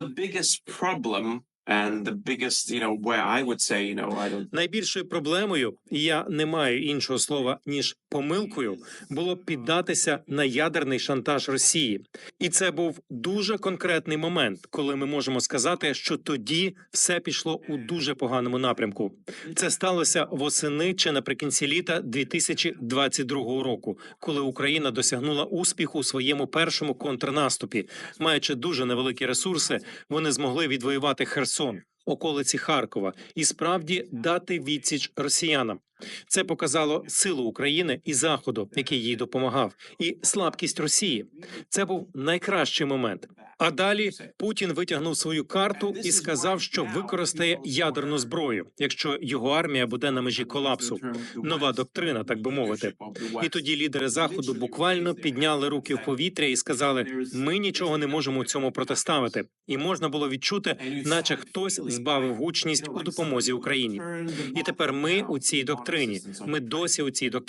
The biggest problem and the biggest, you know, where I would say, you know, I don't Найбільшою проблемою, і я не маю іншого слова ніж помилкою, було піддатися на ядерний шантаж Росії, і це був дуже конкретний момент, коли ми можемо сказати, що тоді все пішло у дуже поганому напрямку. Це сталося восени чи наприкінці літа 2022 року, коли Україна досягнула успіху у своєму першому контрнаступі. Маючи дуже невеликі ресурси, вони змогли відвоювати Херсон, околиці Харкова, і справді дати відсіч росіянам. Це показало силу України і Заходу, який їй допомагав, і слабкість Росії. Це був найкращий момент. А далі Путін витягнув свою карту і сказав, що використає ядерну зброю, якщо його армія буде на межі колапсу. Нова доктрина, так би мовити. І тоді лідери заходу буквально підняли руки в повітря і сказали: ми нічого не можемо цьому протиставити. І можна було відчути, наче хтось збавив гучність у допомозі Україні. І тепер ми у цій доктрині. Ми досі у цій доктрині.